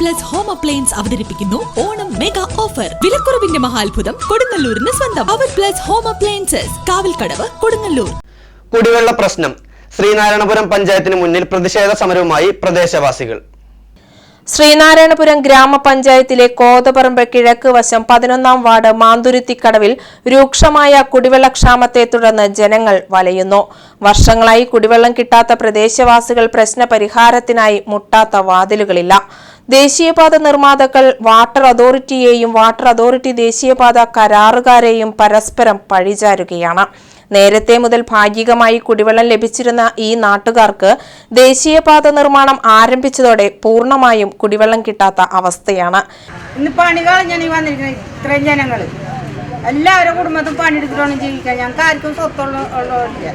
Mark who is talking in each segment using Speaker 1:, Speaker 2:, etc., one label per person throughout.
Speaker 1: Plus home appliance അവതരിപ്പിക്കുന്നു Onam mega offer. വിലക്കുറവിന്റെ മഹാത്ഭുതം കൊടുങ്ങല്ലൂരിന് സ്വന്തം. അവർ plus home appliances. Kavalkadavu Kodungallur.
Speaker 2: കുടിവെള്ള പ്രശ്നം. ശ്രീനാരായണപുരം പഞ്ചായത്തിന് മുന്നിൽ പ്രതിഷേധ സമരവുമായി പ്രദേശവാസികൾ.
Speaker 3: ശ്രീനാരായണപുരം ഗ്രാമപഞ്ചായത്തിലെ കോതപറമ്പ് കിഴക്ക് വശം പതിനൊന്നാം വാർഡ് മാന്തുരുത്തിക്കടവിൽ രൂക്ഷമായ കുടിവെള്ളക്ഷാമത്തെ തുടർന്ന് ജനങ്ങൾ വലയുന്നു. വർഷങ്ങളായി കുടിവെള്ളം കിട്ടാത്ത പ്രദേശവാസികൾ പ്രശ്നപരിഹാരത്തിനായി മുട്ടാത്ത വാതിലുകളില്ല. ദേശീയപാത നിർമ്മാതാക്കൾ വാട്ടർ അതോറിറ്റിയെയും വാട്ടർ അതോറിറ്റി ദേശീയപാത കരാറുകാരെയും പരസ്പരം പഴിചാരുകയാണ്. നേരത്തെ മുതൽ ഭാഗികമായി കുടിവെള്ളം ലഭിച്ചിരുന്ന ഈ നാട്ടുകാർക്ക് ദേശീയപാത നിർമ്മാണം ആരംഭിച്ചതോടെ പൂർണമായും കുടിവെള്ളം കിട്ടാത്ത അവസ്ഥയാണ്.
Speaker 4: വന്നിരിക്കുന്നത് എല്ലാവരും കുടുംബത്തും പണിയെടുത്തിട്ടാണ് ജീവിക്കാൻ. ഞങ്ങൾക്ക് ആർക്കും സ്വത്തുള്ള ഉള്ളവരില്ല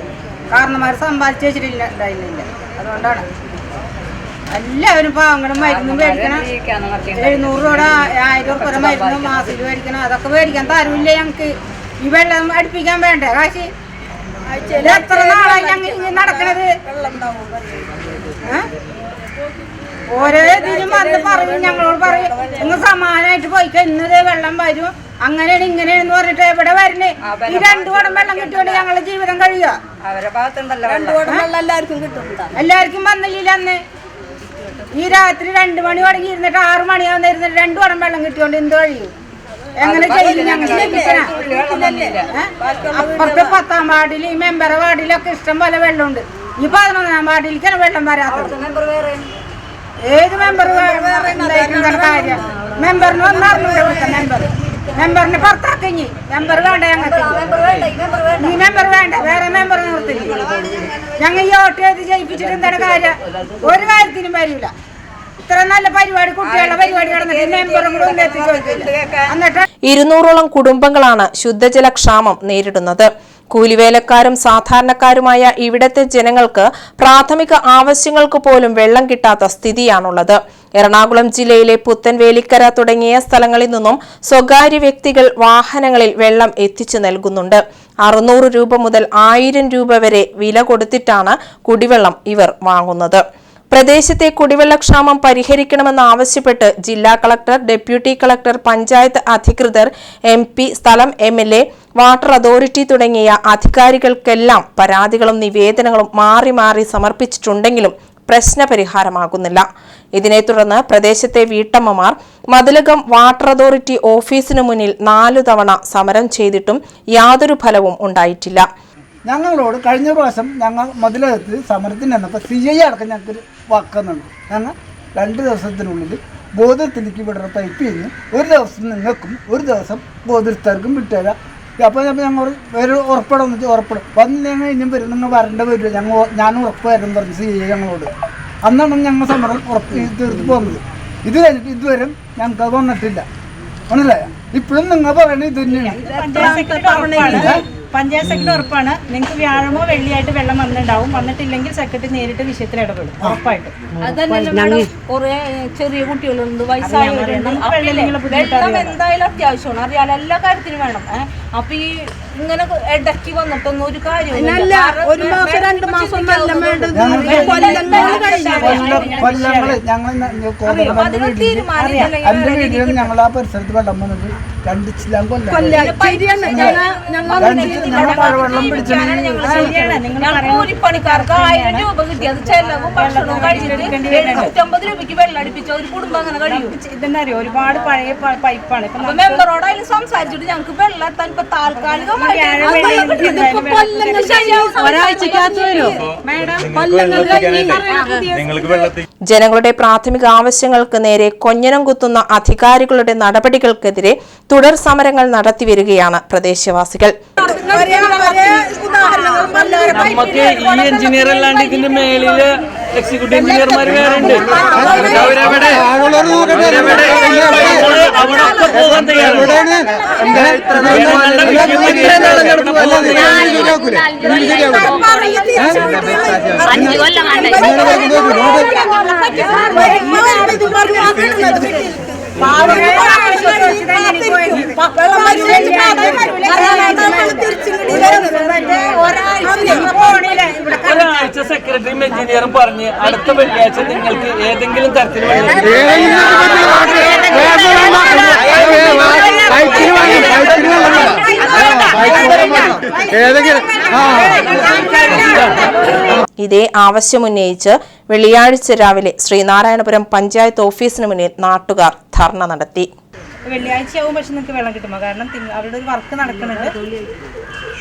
Speaker 4: കാരണന്മാർ സമ്പാദിച്ചു വെച്ചിട്ടില്ല ഉണ്ടായിരുന്നില്ല അതുകൊണ്ടാണ്. എല്ലാവരും പാവങ്ങളും മരുന്നും മേടിക്കണം. എഴുന്നൂറ് രൂപയുടെ ആയിരം രൂപ മരുന്ന് മാസത്തിൽ മേടിക്കണം. അതൊക്കെ മേടിക്കാൻ തരൂല്ല ഞങ്ങൾക്ക് ഈ വെള്ളം അടുപ്പിക്കാൻ വേണ്ടേ? കാശി? എത്ര നാളായി ഞങ്ങൾ ഇങ്ങനെ നടക്കണത്? ഓരോ ഇതിലും വന്ന് പറയും ഞങ്ങളോട് പറയും നിങ്ങൾ സമാനമായിട്ട് പോയിക്കോ ഇന്നതേ വെള്ളം വരും. അങ്ങനെയാണ് ഇങ്ങനെയാണെന്ന് പറഞ്ഞിട്ട് എവിടെ വരണേ? ഈ രണ്ടു കുടം വെള്ളം കിട്ടിയോണ്ട് ഞങ്ങളുടെ ജീവിതം കഴിയുക എല്ലാവർക്കും വന്നില്ല അന്ന്. ഈ രാത്രി രണ്ട് മണി തുടങ്ങി ഇരുന്നിട്ട് ആറു മണിയാവുന്ന ഇരുന്നിട്ട് രണ്ടു വടം വെള്ളം കിട്ടിയോണ്ട് എന്ത് കഴിയും? എങ്ങനെ ചെയ്യും ഞങ്ങൾ അപ്പുറത്തെ പത്താം വാർഡിൽ ഈ മെമ്പർ വാർഡിലൊക്കെ ഇഷ്ടം പോലെ വെള്ളമുണ്ട്. ഈ പതിനൊന്നാം വാർഡിലേക്കാണ് വെള്ളം വരാത്തത്. ഏത് മെമ്പർ കാര്യം? മെമ്പറിന് വന്നറിഞ്ഞൂടെ ഇവിടുത്തെ മെമ്പർ മെമ്പറിനെ ഇനി. മെമ്പർ വേണ്ട ഞങ്ങൾക്ക്. ഈ മെമ്പർ വേണ്ട. വേറെ മെമ്പർ നിർത്തി ഞങ്ങൾ ഈ വോട്ട് ചെയ്ത് ജയിപ്പിച്ചിട്ട് എന്താണ് കാര്യം? ഒരു കാര്യത്തിനും വരില്ല. ഇത്ര നല്ല പരിപാടി കുട്ടികളുടെ പരിപാടി മെമ്പറും കൂടെ എന്നിട്ട്
Speaker 3: ഇരുന്നൂറോളം കുടുംബങ്ങളാണ് ശുദ്ധജലക്ഷാമം നേരിടുന്നത്. കൂലിവേലക്കാരും സാധാരണക്കാരുമായ ഇവിടത്തെ ജനങ്ങൾക്ക് പ്രാഥമിക ആവശ്യങ്ങൾക്ക് പോലും വെള്ളം കിട്ടാത്ത സ്ഥിതിയാണുള്ളത്. എറണാകുളം ജില്ലയിലെ പുത്തൻവേലിക്കര തുടങ്ങിയ സ്ഥലങ്ങളിൽ നിന്നും സ്വകാര്യ വ്യക്തികൾ വാഹനങ്ങളിൽ വെള്ളം എത്തിച്ചു നൽകുന്നുണ്ട്. അറുന്നൂറ് രൂപ മുതൽ ആയിരം രൂപ വരെ വില കൊടുത്തിട്ടാണ് കുടിവെള്ളം ഇവർ വാങ്ങുന്നത്. പ്രദേശത്തെ കുടിവെള്ളക്ഷാമം പരിഹരിക്കണമെന്നാവശ്യപ്പെട്ട് ജില്ലാ കളക്ടർ ഡെപ്യൂട്ടി കളക്ടർ പഞ്ചായത്ത് അധികൃതർ എം പി സ്ഥലം M L A water authority തുടങ്ങിയ അധികാരികൾക്കെല്ലാം പരാതികളും നിവേദനങ്ങളും മാറി മാറി സമർപ്പിച്ചിട്ടുണ്ടെങ്കിലും പ്രശ്നപരിഹാരമാകുന്നില്ല. ഇതിനെ തുടർന്ന് പ്രദേശത്തെ വീട്ടമ്മമാർ മതിലകം വാട്ടർ അതോറിറ്റി ഓഫീസിനു മുന്നിൽ നാലു തവണ സമരം ചെയ്തിട്ടും യാതൊരു ഫലവും ഉണ്ടായിട്ടില്ല.
Speaker 5: ഞങ്ങളോട് കഴിഞ്ഞ പ്രാവശ്യം ഞങ്ങൾ മതിലകത്ത് സമരത്തിന് എന്നപ്പോൾ സി ഐ അടക്കം ഞങ്ങൾക്ക് വാക്കുന്നുണ്ട് ഞങ്ങൾ രണ്ട് ദിവസത്തിനുള്ളിൽ ബോധത്തിലേക്ക് വിടുന്ന പൈപ്പ് ചെയ്യുന്നു. ഒരു ദിവസം നിങ്ങൾക്കും ഒരു ദിവസം ബോധിസ്ഥർക്കും വിട്ടുതരാം. അപ്പോൾ ഞങ്ങൾ ഒരു ഉറപ്പിടാന്ന് വെച്ചാൽ ഉറപ്പിടും വന്ന് ഞങ്ങൾ ഇനിയും വരും. നിങ്ങൾ വരേണ്ട വരില്ല ഞങ്ങൾ ഞാൻ ഉറപ്പ് വരും പറഞ്ഞു സി ഐ ഞങ്ങളോട്. അന്നാണ് ഞങ്ങൾ സമരം ഉറപ്പ് തീർത്ത് പോകുന്നത്. ഇത് കഴിഞ്ഞിട്ട് ഇതുവരെ ഞങ്ങൾക്ക് അത് വന്നിട്ടില്ല. മനസ്സിലായ? ഇപ്പോഴും നിങ്ങൾ പറയണത് ഇത് തന്നെയാണ്.
Speaker 4: പഞ്ചായത്ത് സെക്രട്ടറി ഉറപ്പാണ്. നിങ്ങൾക്ക് വ്യാഴമോ വെള്ളിയായിട്ട് വെള്ളം വന്നിട്ടുണ്ടാവും. വന്നിട്ടില്ലെങ്കിൽ സെക്രട്ടറി നേരിട്ട് വിഷയത്തിൽ ഇടപെടും. ഉറപ്പായിട്ട്.
Speaker 6: മേഡം കുറെ ചെറിയ കുട്ടികളുണ്ട്. വയസ്സായവരുണ്ട് വെള്ളം എന്തായാലും അത്യാവശ്യമാണ്. അറിയാലോ എല്ലാ കാര്യത്തിനും വേണം. ഏഹ് അപ്പൊ ഈ ഇങ്ങനെ ഇടയ്ക്ക് വന്നിട്ടൊന്നും ഒരു കാര്യമില്ല
Speaker 4: ഒരു മാസം രണ്ട് മാസം
Speaker 5: കൊല്ലങ്ങൾ ഞങ്ങൾ എന്റെ വീട്ടിൽ ഞങ്ങൾ ആ പരിസരത്ത് വെള്ളം വന്നിട്ട് രണ്ട് ചില കൊല്ലം. രണ്ട്
Speaker 6: കൂലിപ്പണിക്കാർക്ക് ആയിരം രൂപ കിട്ടി. അത് ചെലവും ഭക്ഷണവും കഴിച്ചിട്ട് എഴുന്നൂറ്റമ്പത് രൂപയ്ക്ക് വെള്ളം അടിപ്പിച്ച ഒരു കുടുംബം അങ്ങനെ കഴിയും.
Speaker 4: ഇതെന്നറിയോ? ഒരുപാട് പഴയ പൈപ്പാണ്. ഇപ്പൊ
Speaker 6: അപ്പൊ മെമ്പറോട് അതിൽ സംസാരിച്ചിട്ട് ഞങ്ങൾക്ക് വെള്ളം എത്താൻ ഇപ്പൊ താൽക്കാലികമായിട്ട്
Speaker 3: ജനങ്ങളുടെ പ്രാഥമിക ആവശ്യങ്ങൾക്ക് നേരെ കൊഞ്ഞനം കുത്തുന്ന അധികാരികളുടെ നടപടികൾക്കെതിരെ തുടർ സമരങ്ങൾ നടത്തിവരികയാണ് പ്രദേശവാസികൾ.
Speaker 7: നമുക്ക് ഈ എഞ്ചിനീയർ അല്ലാണ്ട് ഇതിന്റെ മേളിൽ എക്സിക്യൂട്ടീവ് എഞ്ചിനീയർമാർ വേറെ ഉണ്ട് അവരെവിടെ അവിടെ പോകാൻ തയ്യാറാണ് ഞങ്ങളുടെ വിഷയം ഇത്രയും നാളെ നടന്നു പോകുന്നത് ഒരാഴ്ച സെക്രട്ടറി എഞ്ചിനീയറും പറഞ്ഞ് അടുത്ത വെള്ളിയാഴ്ച നിങ്ങൾക്ക് ഏതെങ്കിലും
Speaker 5: തരത്തിലുള്ള
Speaker 3: ഇതേ ആവശ്യമുന്നയിച്ച് വെള്ളിയാഴ്ച രാവിലെ ശ്രീനാരായണപുരം പഞ്ചായത്ത് ഓഫീസിന് മുന്നിൽ നാട്ടുകാർ ധർണ നടത്തി
Speaker 8: വെള്ളിയാഴ്ചയാവും പക്ഷെ നിങ്ങൾക്ക് വെള്ളം കിട്ടുമോ കാരണം അവരുടെ അവിടെ ഒരു വർക്ക് നടക്കുന്നുണ്ട്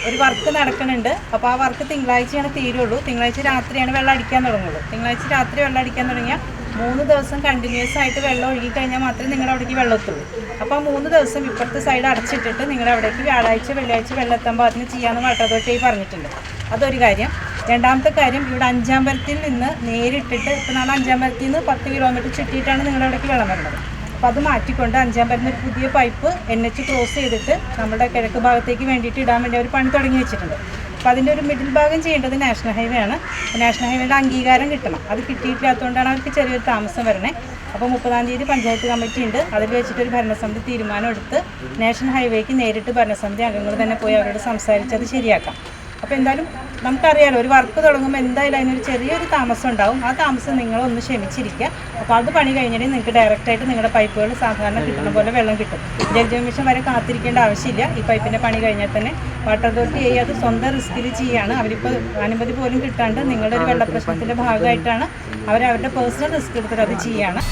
Speaker 8: ഒരു വർക്ക് നടക്കുന്നുണ്ട്. അപ്പോൾ ആ വർക്ക് തിങ്കളാഴ്ചയാണ് തീരുള്ളൂ. തിങ്കളാഴ്ച രാത്രിയാണ് വെള്ളം അടിക്കാൻ തുടങ്ങുള്ളൂ. തിങ്കളാഴ്ച രാത്രി വെള്ളം അടിക്കാൻ തുടങ്ങിയാൽ മൂന്ന് ദിവസം കണ്ടിന്യൂസ് ആയിട്ട് വെള്ളം ഒഴുകി കഴിഞ്ഞാൽ മാത്രമേ നിങ്ങളുടെ അവിടേക്ക് വെള്ളം എത്തുള്ളൂ അപ്പോൾ ആ മൂന്ന് ദിവസം ഇപ്പുറത്തെ സൈഡ് അടച്ചിട്ടിട്ട് നിങ്ങളുടെ അവിടേക്ക് വ്യാഴാഴ്ച വെള്ളിയാഴ്ച വെള്ളം എത്താൻ അതിന് ചെയ്യാമെന്ന് വാട്ടർ പറഞ്ഞിട്ടുണ്ട്. അതൊരു കാര്യം. രണ്ടാമത്തെ കാര്യം ഇവിടെ അഞ്ചാമ്പലത്തിൽ നിന്ന് നേരിട്ടിട്ട് ഇപ്പോൾ നാളെ അഞ്ചാമ്പലത്തിൽ നിന്ന് പത്ത് കിലോമീറ്റർ ചുറ്റിയിട്ടാണ് നിങ്ങളുടെ അവിടേക്ക് വെള്ളം വരുന്നത് അപ്പോൾ അത് മാറ്റിക്കൊണ്ട് അഞ്ചാം പരുന്ന പുതിയ പൈപ്പ് എൻ എച്ച് ക്രോസ് ചെയ്തിട്ട് നമ്മുടെ കിഴക്ക് ഭാഗത്തേക്ക് വേണ്ടിയിട്ട് ഇടാൻ വേണ്ടി അവർ പണി തുടങ്ങി വെച്ചിട്ടുണ്ട്. അപ്പോൾ അതിന്റെ ഒരു മിഡിൽ ഭാഗം ചെയ്യേണ്ടത് നാഷണൽ ഹൈവേ ആണ്. നാഷണൽ ഹൈവേയുടെ അംഗീകാരം കിട്ടണം. അത് കിട്ടിയിട്ടില്ലാത്തതുകൊണ്ടാണ് അവർക്ക് ചെറിയൊരു താമസം വരണേ. അപ്പോൾ മുപ്പതാം തീയതി പഞ്ചായത്ത് കമ്മിറ്റി ഉണ്ട്. അതിൽ വെച്ചിട്ട് ഒരു ഭരണസമിതി തീരുമാനം എടുത്ത് നാഷണൽ ഹൈവേക്ക് നേരിട്ട് ഭരണസമിതി അംഗങ്ങൾ തന്നെ പോയി അവരോട് സംസാരിച്ച് അത് ശരിയാക്കാം. അപ്പോൾ എന്തായാലും നമുക്കറിയാലോ ഒരു വർക്ക് തുടങ്ങുമ്പോൾ എന്തായാലും അതിനൊരു ചെറിയൊരു താമസം ഉണ്ടാവും. ആ താമസം നിങ്ങളൊന്ന് ക്ഷമിച്ചിരിക്കുക. അപ്പോൾ അത് പണി കഴിഞ്ഞിട്ട് നിങ്ങൾക്ക് ഡയറക്റ്റായിട്ട് നിങ്ങളുടെ പൈപ്പുകൾ സാധാരണ കിട്ടുന്ന പോലെ വെള്ളം കിട്ടും. ജലജീവൻ മിഷൻ വരെ കാത്തിരിക്കേണ്ട ആവശ്യമില്ല. ഈ പൈപ്പിന്റെ പണി കഴിഞ്ഞാൽ തന്നെ വാട്ടർ അതോറിറ്റി ചെയ്യുക അത് സ്വന്തം റിസ്കിൽ ചെയ്യുകയാണ് അവരിപ്പോൾ അനുമതി പോലും കിട്ടാണ്ട് നിങ്ങളുടെ ഒരു വെള്ളപ്രശ്നത്തിന്റെ ഭാഗമായിട്ടാണ് അവരവരുടെ പേഴ്സണൽ റിസ്ക് എടുത്തിട്ട് അത് ചെയ്യാണ്.